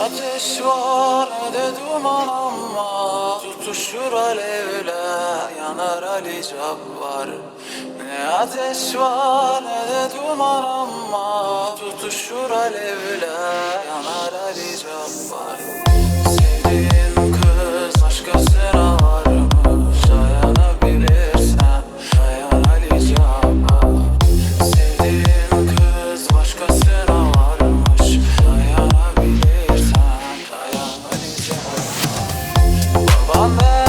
Ateş var ne de duman ama Tutuşur alevler yanar Ali Cabbar. Ne ateş var ne de duman ama Tutuşur alevler yanar Ali Cabbar. On